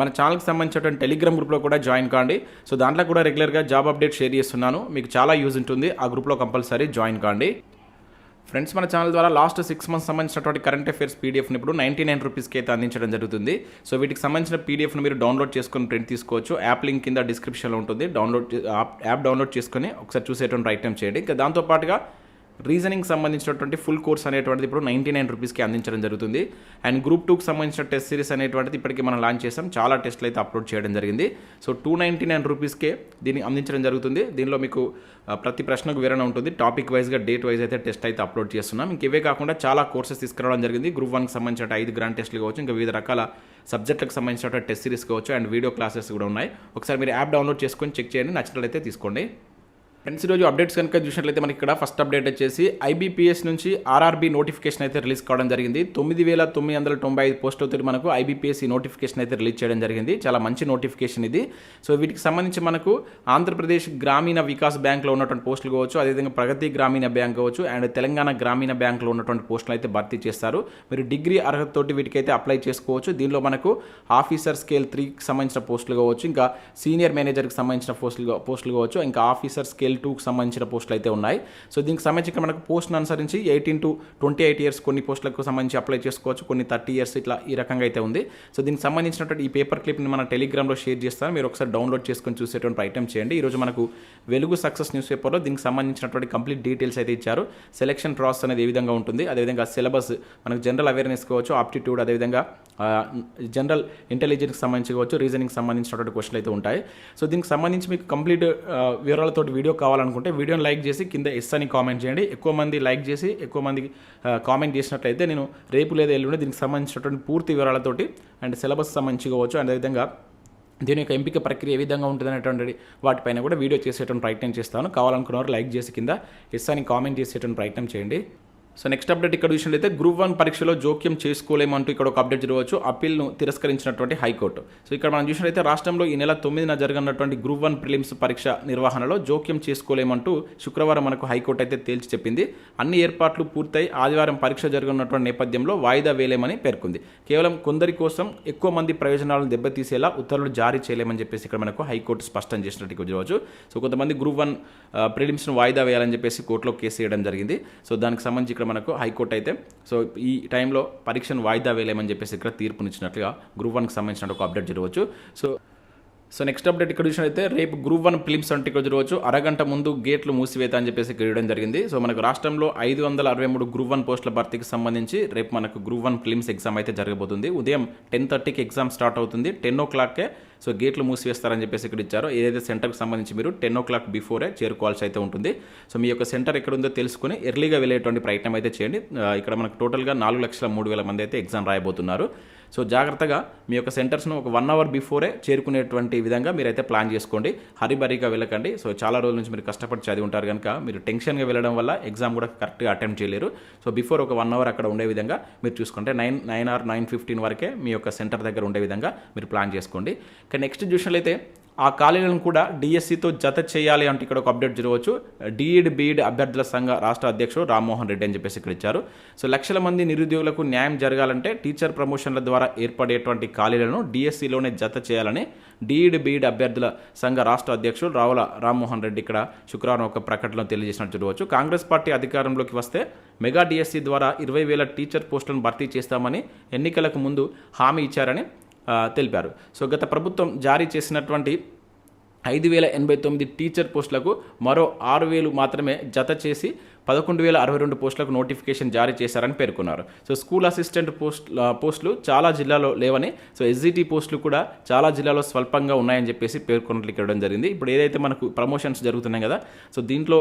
మన ఛానల్కి సంబంధించినటువంటి టెలిగ్రామ్ గ్రూప్లో కూడా జాయిన్ కాండి. సో దాంట్లో కూడా రెగ్యులర్గా జాబ్ అప్డేట్ షేర్ చేస్తున్నాను. మీకు చాలా యూజ్ ఉంటుంది. ఆ గ్రూప్లో కంపల్సరీ జాయిన్ కాండి. ఫ్రెండ్స్ మన ఛానల్ ద్వారా లాస్ట్ సిక్స్ మంత్స్ సంబంధించినటువంటి కరెంట్ అఫేర్స్ పీడిఎఫ్ని ఇప్పుడు నైంటీ నైన్ రూపీస్కి అయితే అందించడం జరుగుతుంది. సో వీటికి సంబంధించిన పీడిఎఫ్ను మీరు డౌన్లోడ్ చేసుకొని ప్రింట్ తీసుకోవచ్చు. యాప్ లింక్ కింద డిస్క్రిప్షన్లో ఉంటుంది. డౌన్లోడ్ యాప్ యాప్ డౌన్లోడ్ చేసుకొని ఒకసారి చూసేటువంటి రైట్ టైం చేయండి. ఇంకా దాంతోపాటుగా రీజనింగ్ సంబంధించినటువంటి ఫుల్ కోర్స్ అనేటువంటిది ఇప్పుడు నైంటీ నైన్ రూపీస్కి అందించడం జరుగుతుంది. అండ్ గ్రూప్ టూకి సంబంధించిన టెస్ట్ సిరీస్ అనేటువంటిది ఇప్పటికీ మనం లాంచ్ చేసాం చాలా టెస్ట్లు అయితే అప్లోడ్ చేయడం జరిగింది. సో టూ నైంటీ నైన్ రూపీస్కే దీన్ని అందించడం జరుగుతుంది. దీనిలో మీకు ప్రతి ప్రశ్నకు వివరణ ఉంటుంది. టాపిక్ వైజ్గా డేట్ వైజ్ అయితే టెస్ట్ అయితే అప్లోడ్ చేస్తున్నాం. ఇంక ఇవే కాకుండా చాలా కోర్సెస్ తీసుకురావడం జరిగింది. గ్రూప్ వన్కి సంబంధించిన ఐదు గ్రాండ్ టెస్ట్లు కావచ్చు ఇంకా వివిధ రకాల సబ్జెక్టులకు సంబంధించిన టెస్ట్ సిరీస్ కావచ్చు అండ్ వీడియో క్లాసెస్ కూడా ఉన్నాయి. ఒకసారి మీరు యాప్ డౌన్లోడ్ చేసుకొని చెక్ చేయండి. నచ్చినట్లయితే తీసుకోండి. ఫ్రెండ్స్ ఈరోజు అప్డేట్స్ కనుక చూసినట్లయితే మనకి ఇక్కడ ఫస్ట్ అప్డేట్ వచ్చేసి ఐబీపీఎస్ నుంచి ఆర్ఆర్బీ నోటిఫికేషన్ అయితే రిలీజ్ కావడం జరిగింది. తొమ్మిది వేల తొమ్మిది వందల తొంభై ఐదు పోస్టులతో మనకు ఐబీపీఎస్ ఈ నోటిఫికేషన్ అయితే రిలీజ్ చేయడం జరిగింది. చాలా మంచి నోటిఫికేషన్ ఇది. సో వీటికి సంబంధించి మనకు ఆంధ్రప్రదేశ్ గ్రామీణ వికాస్ బ్యాంక్లో ఉన్నటువంటి పోస్టులు కావచ్చు అదేవిధంగా ప్రగతి గ్రామీణ బ్యాంక్ కావచ్చు అండ్ తెలంగాణ గ్రామీణ బ్యాంక్లో ఉన్నటువంటి పోస్టులు అయితే భర్తీ చేస్తారు. మీరు డిగ్రీ అర్హతతోటి వీటికైతే అప్లై చేసుకోవచ్చు. దీనిలో మనకు ఆఫీసర్ స్కేల్ త్రీకి సంబంధించిన పోస్టులు కావచ్చు ఇంకా సీనియర్ మేనేజర్కి సంబంధించిన పోస్టులు పోస్టులు కావచ్చు ఇంకా ఆఫీసర్ స్కేల్ ఎల్ టూకి సంబంధించిన పోస్టులు అయితే ఉన్నాయి. సో దీనికి సంబంధించి మనకు పోస్ట్ను అనుసరించి eighteen to twenty eight years కొన్ని పోస్టులకు సంబంధించి అప్లై చేసుకోవచ్చు. కొన్ని థర్టీ ఇయర్స్ ఇట్లా ఈ రకంగా అయితే ఉంది. సో దీనికి సంబంధించినటువంటి ఈ పేపర్ క్లిప్ని మన టెలిగ్రామ్లో షేర్ చేస్తాను. మీరు ఒకసారి డౌన్లోడ్ చేసుకొని చూసేటువంటి ప్రయత్నం చేయండి. ఈరోజు మనకు వెలుగు సక్సెస్ న్యూస్ పేపర్లో దీనికి సంబంధించినటువంటి కంప్లీట్ డీటెయిల్స్ అయితే ఇచ్చారు. సెలక్షన్ ప్రాసెస్ అనేది ఏ విధంగా ఉంటుంది? అదేవిధంగా సిలబస్ మనకు జనరల్ అవేర్నెస్ కావచ్చు ఆప్టిట్యూడ్ అదేవిధంగా జనరల్ ఇంటెలిజెన్స్కి సంబంధించి కావచ్చు రీజనింగ్ సంబంధించినటువంటి క్వశ్చన్లు అయితే ఉంటాయి. సో దీనికి సంబంధించి మీకు కంప్లీట్ వివరాలతో వీడియో కావాలనుకుంటే వీడియోని లైక్ చేసి కింద ఎస్ అని కామెంట్ చేయండి. ఎక్కువ మంది లైక్ చేసి ఎక్కువ మంది కామెంట్ చేసినట్లయితే నేను రేపు లేదా ఎల్లుండి దీనికి సంబంధించినటువంటి పూర్తి వివరాలతోటి అండ్ సిలబస్ సంబంధించి కావచ్చు. అండ్ అదేవిధంగా దీని యొక్క ఎంపిక ప్రక్రియ ఏ విధంగా ఉంటుంది అనేటువంటి వాటిపైన కూడా వీడియో చేసేటువంటి ప్రయత్నం చేస్తాను. కావాలనుకున్నవారు లైక్ చేసి కింద ఎస్ అని కామెంట్ చేసేటువంటి ప్రయత్నం చేయండి. సో నెక్స్ట్ అప్డేట్ ఇక్కడ చూసినట్లయితే గ్రూప్ వన్ పరీక్షలో జోక్యం చేసుకోలేమంటూ ఇక్కడ ఒక అప్డేట్ జరగవచ్చు. అప్పీల్ను తిరస్కరించినటువంటి హైకోర్టు. సో ఇక్కడ మనం చూసినట్లయితే రాష్ట్రంలో ఈ నెల తొమ్మిదిన జరగనటువంటి గ్రూప్ వన్ ప్రిలిమ్స్ పరీక్ష నిర్వహణలో జోక్యం చేసుకోలేమంటూ శుక్రవారం మనకు హైకోర్టు అయితే తేల్చి చెప్పింది. అన్ని ఏర్పాట్లు పూర్తయి ఆదివారం పరీక్ష జరగనున్నటువంటి నేపథ్యంలో వాయిదా వేయలేమని పేర్కొంది. కేవలం కొందరి కోసం ఎక్కువ మంది ప్రయోజనాలను దెబ్బతీసేలా ఉత్తర్వులు జారీ చేయలేమని చెప్పేసి ఇక్కడ మనకు హైకోర్టు స్పష్టం చేసినట్టు చూడవచ్చు. సో కొంతమంది గ్రూప్ వన్ ప్రిలిమ్స్ను వాయిదా వేయాలని చెప్పేసి కోర్టులో కేసు వేయడం జరిగింది. సో దానికి సంబంధించి ఇక్కడ మనకు హైకోర్టు అయితే. సో ఈ టైంలో పరీక్షను వాయిదా వేయలేమని చెప్పేసి ఇక్కడ తీర్పునిచ్చినట్లుగా గ్రూప్ వన్కి సంబంధించిన ఒక అప్డేట్ జరగవచ్చు. సో సో నెక్స్ట్ అప్డేట్ ఇక్కడ చూసినట్లయితే రేపు గ్రూప్ వన్ ఫిలిమ్స్ అంటే ఇక్కడ చూడవచ్చు అరగంట ముందు గేట్లు మూసివేత అని చెప్పేసి ఇక్కడ ఇవ్వడం జరిగింది. సో మనకు రాష్ట్రంలో ఐదు వందల అరవై మూడు గ్రూప్ వన్ పోస్టుల భర్తీకి సంబంధించి రేపు మనకు గ్రూప్ వన్ ఫిలిమ్స్ ఎగ్జామ్ అయితే జరగబోతుంది. ఉదయం టెన్ థర్టీకి ఎగ్జామ్ స్టార్ట్ అవుతుంది. టెన్ ఓ క్లాక్కే సో గేట్లు మూసివేస్తారని చెప్పేసి ఇక్కడ ఇచ్చారో. ఏదైతే సెంటర్కి సంబంధించి మీరు టెన్ ఓ క్లాక్ బిఫోరే చేరుకోవాల్సి అయితే ఉంటుంది. సో మీ యొక్క సెంటర్ ఎక్కడ ఉందో తెలుసుకుని ఎర్లీగా వెళ్ళేటువంటి ప్రయత్నం అయితే చేయండి. ఇక్కడ మనకు టోటల్గా నాలుగు లక్షల మూడు వేల మంది అయితే ఎగ్జామ్ రాయబోతున్నారు. సో జాగ్రత్తగా మీ యొక్క సెంటర్స్ను ఒక వన్ అవర్ బిఫోరే చేరుకునేటువంటి విధంగా మీరైతే ప్లాన్ చేసుకోండి. హరిబరిగా వెళ్ళకండి. సో చాలా రోజుల నుంచి మీరు కష్టపడి చదివి ఉంటారు కనుక మీరు టెన్షన్గా వెళ్ళడం వల్ల ఎగ్జామ్ కూడా కరెక్ట్గా అటెంప్ట్ చేయలేరు. సో బిఫోర్ ఒక వన్ అవర్ అక్కడ ఉండే విధంగా మీరు చూసుకుంటే nine nine or nine fifteen వరకే మీ యొక్క సెంటర్ దగ్గర ఉండే విధంగా మీరు ప్లాన్ చేసుకోండి. ఇక నెక్స్ట్ చూసినట్లయితే ఆ ఖాళీలను కూడా డిఎస్సితో జత చేయాలి అంటే ఇక్కడ ఒక అప్డేట్ జరగవచ్చు. డిఈడ్ బీఈడ్ అభ్యర్థుల సంఘ రాష్ట్ర అధ్యక్షుడు రామ్మోహన్ రెడ్డి అని చెప్పేసి ఇక్కడ ఇచ్చారు. సో లక్షల మంది నిరుద్యోగులకు న్యాయం జరగాలంటే టీచర్ ప్రమోషన్ల ద్వారా ఏర్పడేటువంటి ఖాళీలను డిఎస్సిలోనే జత చేయాలని డిఈడ్ బీఈడ్ అభ్యర్థుల సంఘ రాష్ట్ర అధ్యక్షుడు రావుల రామ్మోహన్ రెడ్డి ఇక్కడ శుక్రవారం ఒక ప్రకటనలో తెలియజేసినట్టు చూడవచ్చు. కాంగ్రెస్ పార్టీ అధికారంలోకి వస్తే మెగా డిఎస్సి ద్వారా ఇరవై వేల టీచర్ పోస్టులను భర్తీ చేస్తామని ఎన్నికలకు ముందు హామీ ఇచ్చారని తెలిపారు. సో గత ప్రభుత్వం జారీ చేసినటువంటి ఐదు వేల ఎనభై తొమ్మిది టీచర్ పోస్టులకు మరో ఆరు వేలు మాత్రమే జత చేసి పదకొండు వేల అరవై రెండు పోస్టులకు నోటిఫికేషన్ జారీ చేశారని పేర్కొన్నారు. సో స్కూల్ అసిస్టెంట్ పోస్ట్ పోస్టులు చాలా జిల్లాలో లేవని సో ఎస్జిటి పోస్టులు కూడా చాలా జిల్లాలో స్వల్పంగా ఉన్నాయని చెప్పేసి పేర్కొన్నట్లు ఇవ్వడం జరిగింది. ఇప్పుడు ఏదైతే మనకు ప్రమోషన్స్ జరుగుతున్నాయి కదా సో దీంట్లో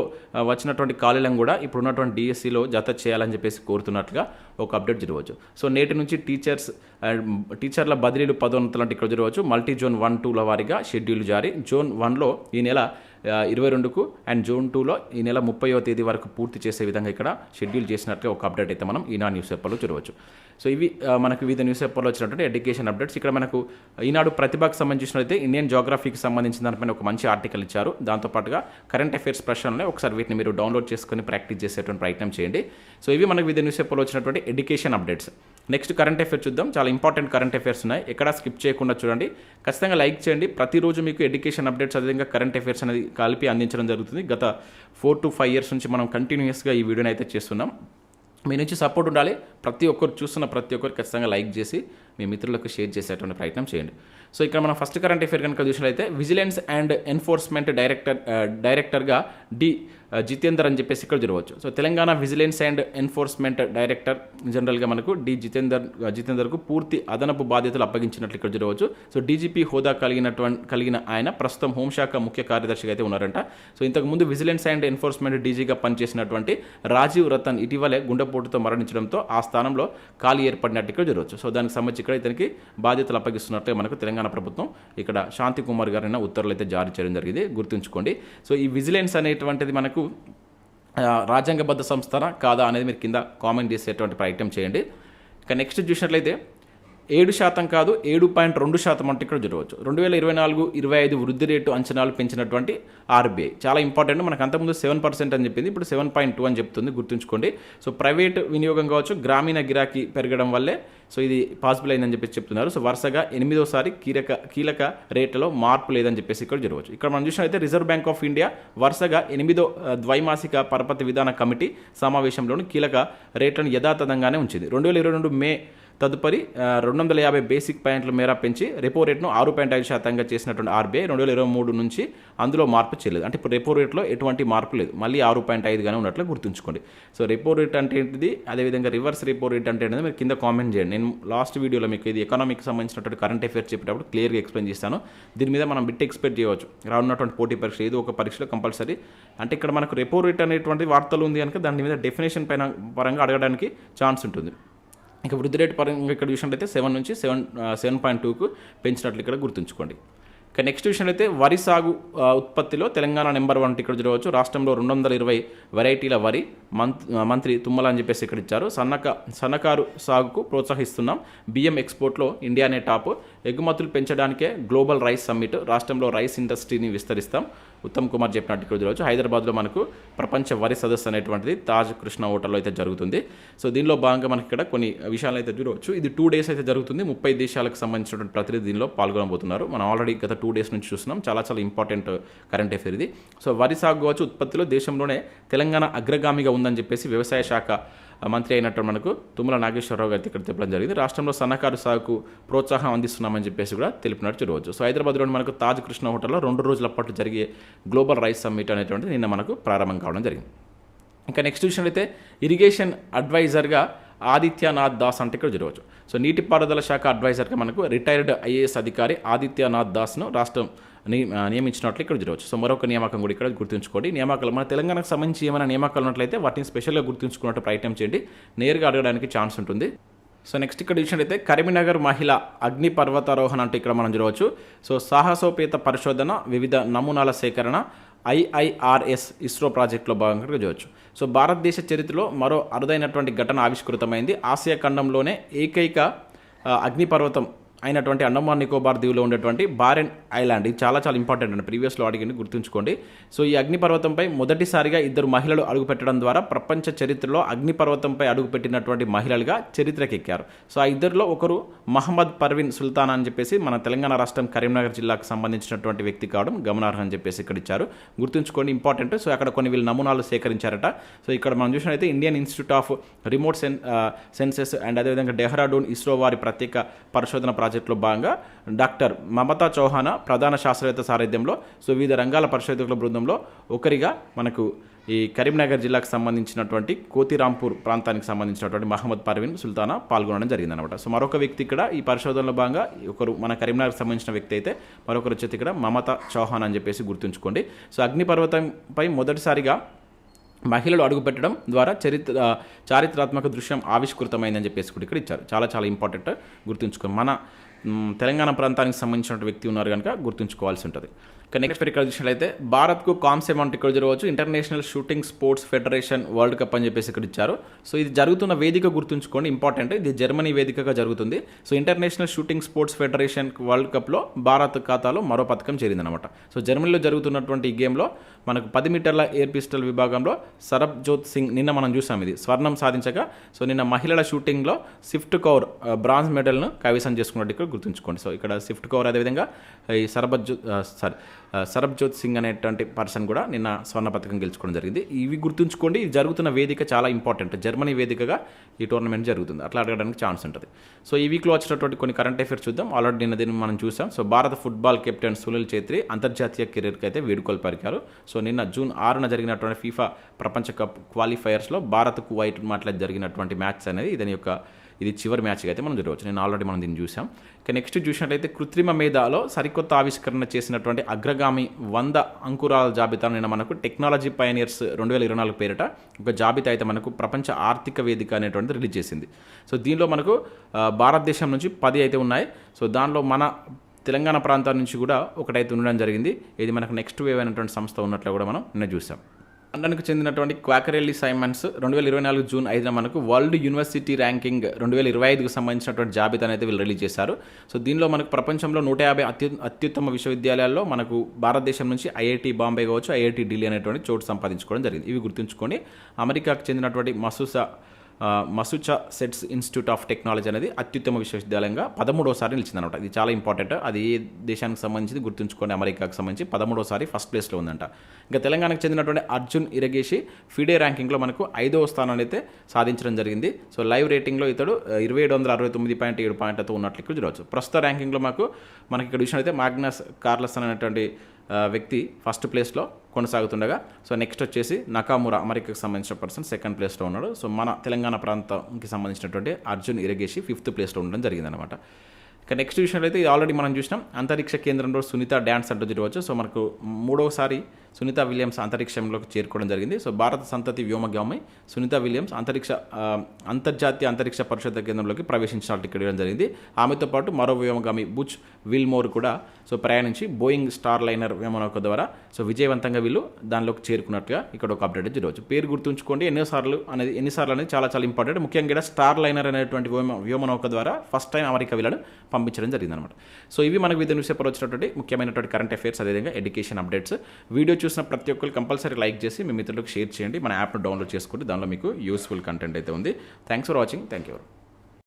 వచ్చినటువంటి ఖాళీలను కూడా ఇప్పుడు ఉన్నటువంటి డిఎస్సిలో జత చేయాలని చెప్పేసి కోరుతున్నట్లుగా ఒక అప్డేట్ జరగవచ్చు. సో నేటి నుంచి టీచర్స్ అండ్ టీచర్ల బదిలీలు పదోన్నతులు అంటే ఇక్కడ జరగవచ్చు. మల్టీ జోన్ వన్ టూల వారీగా షెడ్యూల్ జారీ. జోన్ వన్లో ఈ నెల ఇరవై రెండుకు అండ్ జూన్ టూలో ఈ నెల ముప్పైవ తేదీ వరకు పూర్తి చేసే విధంగా ఇక్కడ షెడ్యూల్ చేసినట్లుగా ఒక అప్డేట్ అయితే మనం ఈనా న్యూస్ పేపర్లో చూడవచ్చు. సో ఇవి మనకు వివిధ న్యూస్ పేపర్లో వచ్చినటువంటి ఎడ్యుకేషన్ అప్డేట్స్ ఇక్కడ మనకు ఈనాడు ప్రతిభకు సంబంధించినట్లయితే ఇండియన్ జోగ్రఫీకి సంబంధించిన దానిపైన ఒక మంచి ఆర్టికల్ ఇచ్చారు. దాంతోపాటుగా కరెంట్ అఫైర్స్ ప్రశ్నలనే ఒకసారి వీటిని మీరు డౌన్లోడ్ చేసుకొని ప్రాక్టీస్ చేసేటువంటి ప్రయత్నం చేయండి. సో ఇవి మనకు వివిధ న్యూస్ పేపర్లో వచ్చినటువంటి education updates next current affairs చూద్దాం. చాలా ఇంపార్టెంట్ కరెంట్ అఫైర్స్ ఉన్నాయి. ఎక్కడ స్కిప్ చేయకుండా చూడండి. ఖచ్చితంగా లైక్ చేయండి. ప్రతిరోజు మీకు ఎడ్యుకేషన్ అప్డేట్స్ అదేవిధంగా కరెంట్ అఫైర్స్ అనేది కలిపి అందించడం జరుగుతుంది. గత ఫోర్ టు ఫైవ్ ఇయర్స్ నుంచి మనం కంటిన్యూస్గా ఈ వీడియోని అయితే చేస్తున్నాం. మీ నుంచి సపోర్ట్ ఉండాలి. ప్రతి ఒక్కరు చూస్తున్న ప్రతి ఒక్కరు ఖచ్చితంగా లైక్ చేసి మీ మిత్రులకు షేర్ చేసేటువంటి ప్రయత్నం చేయండి. సో ఇక్కడ మనం ఫస్ట్ కరెంట్ అఫేర్ కనుక చూసినట్లయితే విజిలెన్స్ అండ్ ఎన్ఫోర్స్మెంట్ డైరెక్టర్ డైరెక్టర్గా డి జితేందర్ అని చెప్పేసి ఇక్కడ చూడవచ్చు. So Telangana vigilance and enforcement director జనరల్గా మనకు డి జితేందర్ జితేందర్కు పూర్తి అదనపు బాధ్యతలు అప్పగించినట్లు ఇక్కడ చూడవచ్చు. సో డీజీపీ హోదా కలిగినటువంటి కలిగిన ఆయన ప్రస్తుతం హోంశాఖ ముఖ్య కార్యదర్శిగా అయితే ఉన్నారంట. సో ఇంతకు ముందు విజిలెన్స్ అండ్ ఎన్ఫోర్స్మెంట్ డీజీగా పనిచేసినటువంటి రాజీవ్ రతన్ ఇటీవలే గుండెపోటుతో మరణించడంతో ఆ స్థానంలో ఖాళీ ఏర్పడినట్టు ఇక్కడ చూడవచ్చు. సో దానికి సంబంధించి ఇక్కడ ఇతనికి బాధ్యతలు అప్పగిస్తున్నట్టే మనకు తెలంగాణ ప్రభుత్వం ఇక్కడ శాంతి కుమార్ గారైన ఉత్తర్వులు అయితే జారీ చేయడం జరిగింది. గుర్తుంచుకోండి. సో ఈ విజిలెన్స్ అనేటువంటిది మనకు రాజ్యాంగబద్ధ సంస్థన కాదా అనేది మీరు కింద కామెంట్ చేసేటువంటి ప్రయత్నం చేయండి. ఇక నెక్స్ట్ చూసినట్లయితే ఏడు శాతం కాదు ఏడు పాయింట్ రెండు శాతం అంటే ఇక్కడ చూడవచ్చు. రెండు వేల ఇరవై నాలుగు ఇరవై ఐదు వృద్ధి రేటు అంచనాలు పెంచినటువంటి ఆర్బీఐ. చాలా ఇంపార్టెంట్. మనకు అంతకుముందు సెవెన్ పర్సెంట్ అని చెప్పింది ఇప్పుడు సెవెన్ పాయింట్ టూ అని చెప్తుంది. గుర్తుంచుకోండి. సో ప్రైవేట్ వినియోగం కావచ్చు గ్రామీణ గిరాకీ పెరగడం వల్లే సో ఇది పాసిబుల్ అయిందని చెప్పేసి చెప్తున్నారు. సో వరుసగా ఎనిమిదోసారి కీలక కీలక రేట్లలో మార్పు లేదని చెప్పేసి ఇక్కడ చూడవచ్చు ఇక్కడ మనం చూసినట్లయితే రిజర్వ్ బ్యాంక్ ఆఫ్ ఇండియా వరుసగా ఎనిమిదో ద్వైమాసిక పరపతి విధాన కమిటీ సమావేశంలోని కీలక రేట్లను యథాతథంగానే ఉంచింది. రెండు వేల ఇరవై రెండు మే తదుపరి రెండు వందల యాభై బేసిక్ పాయింట్ల మేర పెంచి రెపో రేట్ను ఆరు పాయింట్ ఐదు శాతంగా చేసినటువంటి ఆర్బీఐ రెండు వేల ఇరవై మూడు నుంచి అందులో మార్పు చేయలేదు. అంటే ఇప్పుడు రెపో రేట్లో ఎటువంటి మార్పు లేదు. మళ్ళీ ఆరు పాయింట్ ఐదుగానే ఉన్నట్లు గుర్తుంచుకోండి. సో రెపో రేట్ అంటే ఏంటిది? అదేవిధంగా రివర్స్ రెపో రేట్ అంటే ఏంటిది? మీరు కింద కామెంట్ చేయండి. నేను లాస్ట్ వీడియోలో మీకు ఇది ఎకనామిక్ సంబంధించినటువంటి కరెంట్ అఫేర్స్ చెప్పేటప్పుడు క్లియర్గా ఎక్స్ప్లెయిన్ చేస్తాను. దీని మీద మనం బిట్ ఎక్స్పెక్ట్ చేయవచ్చు. రానున్నటువంటి పోటీ పరీక్ష ఏదో ఒక పరీక్షలో కంపల్సరీ అంటే ఇక్కడ మనకు రెపో రేట్ అనేటువంటి వార్తలు ఉంది కనుక దాని మీద డెఫినేషన్ పైన పరంగా అడగడానికి ఛాన్స్ ఉంటుంది. ఇక వృద్ధి రేటు పరంగా ఇక్కడ చూసినట్లయితే సెవెన్ నుంచి సెవెన్ సెవెన్ పాయింట్ టూకు పెంచినట్లు ఇక్కడ గుర్తుంచుకోండి. ఇక నెక్స్ట్ అయితే వరి సాగు ఉత్పత్తిలో తెలంగాణ నెంబర్ వన్ ఇక్కడ చూడవచ్చు. రాష్ట్రంలో రెండు వందల ఇరవై వెరైటీల వరి మంత్ మంత్రి తుమ్మల అని చెప్పేసి ఇక్కడ ఇచ్చారు. సన్నక సన్నకారు సాగుకు ప్రోత్సహిస్తున్నాం. బియ్యం ఎక్స్పోర్ట్లో ఇండియానే టాప్. ఎగుమతులు పెంచడానికే గ్లోబల్ రైస్ సమ్మిట్ రాష్ట్రంలో రైస్ ఇండస్ట్రీని విస్తరిస్తాం. ఉత్తమ్ కుమార్ చెప్పినట్టు ఇక్కడ చూడవచ్చు హైదరాబాద్లో మనకు ప్రపంచ వరి సదస్సు అనేటువంటిది తాజ్ కృష్ణ హోటల్లో అయితే జరుగుతుంది. సో దీనిలో భాగంగా మనకి ఇక్కడ కొన్ని విషయాలు అయితే చూడవచ్చు. ఇది టూ డేస్ అయితే జరుగుతుంది. ముప్పై దేశాలకు సంబంధించినటువంటి ప్రతినిధి దీనిలో పాల్గొనబోతున్నారు. మనం ఆల్రెడీ గత టూ డేస్ నుంచి చూస్తున్నాం. చాలా చాలా ఇంపార్టెంట్ కరెంట్ అఫేర్ ఇది. సో వరి సాగు కావచ్చు ఉత్పత్తిలో దేశంలోనే తెలంగాణ అగ్రగామిగా ఉందని చెప్పేసి వ్యవసాయ శాఖ మంత్రి అయినట్టు మనకు తుమ్మల నాగేశ్వరరావు గారికి ఇక్కడ తెప్పడం జరిగింది. రాష్ట్రంలో సన్నకారు సాగుకు ప్రోత్సాహం అందిస్తున్నామని చెప్పేసి కూడా తెలిపినట్టు చూడవచ్చు సో హైదరాబాద్లోని మనకు తాజ్ కృష్ణ హోటల్లో రెండు రోజుల పాటు జరిగే గ్లోబల్ రైస్ సమ్మిట్ అనేటువంటిది నిన్న మనకు ప్రారంభం కావడం జరిగింది. ఇంకా నెక్స్ట్ చూసినట్లయితే ఇరిగేషన్ అడ్వైజర్గా ఆదిత్యనాథ్ దాస్ అంటే ఇక్కడ చూడవచ్చు సో నీటిపారుదల శాఖ అడ్వైజర్గా మనకు రిటైర్డ్ ఐఏఎస్ అధికారి ఆదిత్యనాథ్ దాస్ను రాష్ట్రం నియమించినట్లు ఇక్కడ చూడవచ్చు సో మరొక నియామకం కూడా ఇక్కడ గుర్తుంచుకోండి. నియామకాలు మన తెలంగాణకు సంబంధించి ఏమైనా నియామకాలు ఉన్నట్లయితే వాటిని స్పెషల్గా గుర్తుంచుకున్నట్టు ప్రయత్నం చేయండి. నేరుగా అడగడానికి ఛాన్స్ ఉంటుంది. సో నెక్స్ట్ ఇక్కడ చూసినట్లయితే కరీంనగర్ మహిళ అగ్ని పర్వతారోహణ అంటే ఇక్కడ మనం చూడవచ్చు. సో సాహసోపేత పరిశోధన వివిధ నమూనాల సేకరణ ఐఐఆర్ఎస్ ఇస్రో ప్రాజెక్టులో భాగంగా చూడవచ్చు. సో భారతదేశ చరిత్రలో మరో అరుదైనటువంటి ఘటన ఆవిష్కృతమైంది. ఆసియా ఖండంలోనే ఏకైక అగ్నిపర్వతం అయినటువంటి అండమాన్ నికోబార్ దీవులో ఉండేటువంటి బారెన్ ఐలాండ్. ఇది చాలా చాలా ఇంపార్టెంట్ అండి. ప్రీవియస్లో అడిగింది గుర్తుంచుకోండి. సో ఈ అగ్నిపర్వతంపై మొదటిసారిగా ఇద్దరు మహిళలు అడుగుపెట్టడం ద్వారా ప్రపంచ చరిత్రలో అగ్నిపర్వతంపై అడుగుపెట్టినటువంటి మహిళలుగా చరిత్రకెక్కారు. సో ఆ ఇద్దరిలో ఒకరు మహమ్మద్ పర్విన్ సుల్తాన్ అని చెప్పేసి మన తెలంగాణ రాష్ట్రం కరీంనగర్ జిల్లాకు సంబంధించినటువంటి వ్యక్తి కావడం గమనార్హం అని చెప్పేసి ఇక్కడ ఇచ్చారు. గుర్తుంచుకోండి ఇంపార్టెంట్. సో అక్కడ కొన్ని వీళ్ళు నమూనాలు సేకరించారట. సో ఇక్కడ మనం చూసినట్లయితే Indian Institute of remote sen senses and అదేవిధంగా డెహ్రాడూన్ ఇస్రో వారి ప్రత్యేక పరిశోధన ప్రాజెక్టులో భాగంగా డాక్టర్ మమతా చౌహానా ప్రధాన శాస్త్రవేత్త సారథ్యంలో సో వివిధ రంగాల పరిశోధకుల బృందంలో ఒకరిగా మనకు ఈ కరీంనగర్ జిల్లాకు సంబంధించినటువంటి కోతిరాంపూర్ ప్రాంతానికి సంబంధించినటువంటి మహమ్మద్ పర్వీన్ సుల్తానా పాల్గొనడం జరిగిందనమాట సో మరొక వ్యక్తి ఇక్కడ ఈ పరిశోధనలో భాగంగా ఒకరు మన కరీంనగర్కి సంబంధించిన వ్యక్తి అయితే మరొకరు వచ్చేది ఇక్కడ మమత చౌహాన్ అని చెప్పేసి గుర్తుంచుకోండి. సో అగ్నిపర్వతంపై మొదటిసారిగా మహిళలు అడుగుపెట్టడం ద్వారా చరిత్ర చారిత్రాత్మక దృశ్యం ఆవిష్కృతమైందని చెప్పేసి కూడా ఇక్కడ ఇచ్చారు. చాలా చాలా ఇంపార్టెంట్ గుర్తుంచుకోండి. మన తెలంగాణ ప్రాంతానికి సంబంధించిన వ్యక్తి ఉన్నారు కనుక గుర్తుంచుకోవాల్సి ఉంటుంది. ఇక నెక్స్ట్ ఇక్కడ చూసినట్లయితే భారత్కు కామ్స్ అమౌంట్ ఇక్కడ జరగవచ్చు. International Shooting Sports Federation World Cup అని చెప్పేసి ఇక్కడ ఇచ్చారు. సో ఇది జరుగుతున్న వేదిక గుర్తుంచుకోండి ఇంపార్టెంట్ ఇది జర్మనీ వేదికగా జరుగుతుంది. So International Shooting Sports Federation World కప్లో భారత్ ఖాతాలో మరో పథకం చేరిందనమాట సో జర్మనీలో జరుగుతున్నటువంటి ఈ గేమ్లో మనకు పది మీటర్ల ఎయిర్ పిస్టల్ విభాగంలో సరబ్జోత్ సింగ్ నిన్న మనం చూసాం ఇది. స్వర్ణం సాధించగా సో నిన్న మహిళల షూటింగ్లో స్విఫ్ట్ కౌర్ బ్రాంజ్ మెడల్ను కైవసం చేసుకున్నట్టు ఇక్కడ గుర్తుంచుకోండి. సో ఇక్కడ స్విఫ్ట్ కౌర్ అదేవిధంగా ఈ సరబజ్జోత్ సారీ సరబ్జోత్ సింగ్ అనేటువంటి పర్సన్ కూడా నిన్న స్వర్ణ పథకం గెలుచుకోవడం జరిగింది. ఇవి గుర్తుంచుకోండి ఇది జరుగుతున్న వేదిక చాలా ఇంపార్టెంట్ జర్మనీ వేదికగా ఈ టోర్నమెంట్ జరుగుతుంది. అట్లా అడగడానికి ఛాన్స్ ఉంటుంది. సో ఈ వీక్లో వచ్చినటువంటి కొన్ని కరెంట్ అఫైర్స్ చూద్దాం. ఆల్రెడీ నిన్న దీన్ని మనం చూసాం. సో భారత ఫుట్బాల్ కెప్టెన్ సునీల్ ఛేత్రి అంతర్జాతీయ కెరీర్కి అయితే వేడుకలు పరికారు సో నిన్న జూన్ ఆరున జరిగినటువంటి ఫీఫా ప్రపంచ కప్ క్వాలిఫైయర్స్లో భారత్ కువైట్ మాట్లాడి జరిగినటువంటి మ్యాచ్ అనేది ఇదని యొక్క ఇది చివరి మ్యాచ్గా అయితే మనం చూడవచ్చు. నేను ఆల్రెడీ మనం దీన్ని చూసాం ఇక నెక్స్ట్ చూసినట్లయితే కృత్రిమ మేధాలో సరికొత్త ఆవిష్కరణ చేసినటువంటి అగ్రగామి వంద అంకురాల జాబితా నిన్న మనకు టెక్నాలజీ పైనియర్స్ రెండు వేల ఇరవై నాలుగు పేరిట ఒక జాబితా అయితే మనకు ప్రపంచ ఆర్థిక వేదిక అనేటువంటిది రిలీజ్ చేసింది. సో దీనిలో మనకు భారతదేశం నుంచి పది అయితే ఉన్నాయి. సో దానిలో మన తెలంగాణ ప్రాంతం నుంచి కూడా ఒకటైతే ఉండడం జరిగింది. ఇది మనకు నెక్స్ట్ వేవ్ అయినటువంటి సంస్థ ఉన్నట్లు కూడా మనం నిన్న చూసాం లండన్కు చెందినటువంటి క్వాకరెల్లి సైమన్స్ రెండు వేల ఇరవై నాలుగు జూన్ ఐదున మనకు వరల్డ్ యూనివర్సిటీ ర్యాంకింగ్ రెండు వేల ఇరవై ఐదుకు సంబంధించినటువంటి జాబితాను అయితే వీళ్ళు రిలీజ్ చేశారు. సో దీనిలో మనకు ప్రపంచంలో నూట యాభై అత్యు అత్యుత్తమ విశ్వవిద్యాలయాల్లో మనకు భారతదేశం నుంచి ఐఐటి బాంబే కావచ్చు ఐఐటి ఢిల్లీ అనేటువంటి చోటు సంపాదించుకోవడం జరిగింది. ఇవి గుర్తుంచుకొని అమెరికాకు చెందినటువంటి మసూసా Massachusetts institute of technology అనేది అత్యుత్తమ విశ్వవిద్యాలయంగా పదమూడోసారి నిలిచిందనమాట. ఇది చాలా ఇంపార్టెంట్. అది ఏ దేశానికి సంబంధించి గుర్తుంచుకొని అమెరికాకు సంబంధించి పదమూడోసారి ఫస్ట్ ప్లేస్లో ఉందంట. ఇంకా తెలంగాణకు చెందినటువంటి అర్జున్ ఇరగేషి ఫిడే ర్యాంకింగ్లో మనకు ఐదవ స్థానాన్ని అయితే సాధించడం జరిగింది. సో లైవ్ రేటింగ్లో ఇతడు ఇరవై ఏడు వందల అరవై తొమ్మిది పాయింట్ ఏడు పాయింట్లతో ఉన్నట్లు ఇక్కడ చూడవచ్చు. ప్రస్తుత ర్యాంకింగ్లో మాకు మనకి ఇక్కడ చూసినట్లయితే మాగ్నస్ కార్లస్ అనేటువంటి వ్యక్తి ఫస్ట్ ప్లేస్లో కొనసాగుతుండగా సో నెక్స్ట్ వచ్చేసి నకామురా అమెరికాకి సంబంధించిన పర్సన్ సెకండ్ ప్లేస్లో ఉన్నాడు. సో మన తెలంగాణ ప్రాంతంకి సంబంధించినటువంటి అర్జున్ ఇరగేషి ఫిఫ్త్ ప్లేస్లో ఉండడం జరిగిందనమాట ఇక నెక్స్ట్ విషయంలో అయితే ఆల్రెడీ మనం చూసినాం. అంతరిక్ష కేంద్రంలో సునీత డ్యాన్స్ అంటూ తిరగవచ్చు. సో మనకు మూడవసారి సునీత విలియమ్స్ అంతరిక్షంలోకి చేరుకోవడం జరిగింది. సో భారత సంతతి వ్యోమగామి సునీత విలియమ్స్ అంతరిక్ష అంతర్జాతీయ అంతరిక్ష పరిషత్ కేంద్రంలోకి ప్రవేశించినట్టు ఇక్కడ జరిగింది. ఆమెతో పాటు మరో వ్యోమగామి బుచ్ విల్మోర్ కూడా సో ప్రయాణించి బోయింగ్ స్టార్ లైనర్ వ్యోమనౌక ద్వారా సో విజయవంతంగా వీళ్ళు దానిలోకి చేరుకున్నట్టుగా ఇక్కడ ఒక అప్డేట్ జరగవచ్చు. పేరు గుర్తుంచుకోండి ఎన్నిసార్లు అనేది ఎన్నిసార్లు అనేది చాలా చాలా ఇంపార్టెంట్. ముఖ్యంగా ఇక్కడ స్టార్ లైనర్ అనేటువంటి వ్యోమ వ్యోమనౌక ద్వారా ఫస్ట్ టైం అమెరికా వీళ్ళను పంపించడం జరిగిందనమాట సో ఇవి మనకు విధంగా న్యూస్ పేపర్ వచ్చినటువంటి ముఖ్యమైనటువంటి కరెంట్ అఫైర్స్ అదేవిధంగా ఎడ్యుకేషన్ అప్డేట్స్. వీడియో చూసిన ప్రతి ఒక్కరు కంపల్సరీ లైక్ చేసి మీ మిత్రులకు షేర్ చేయండి. మన యాప్ను డౌన్లోడ్ చేసుకోండి దానిలో మీకు యూస్ఫుల్ కంటెంట్ అయితే ఉంది. Thanks for watching thank you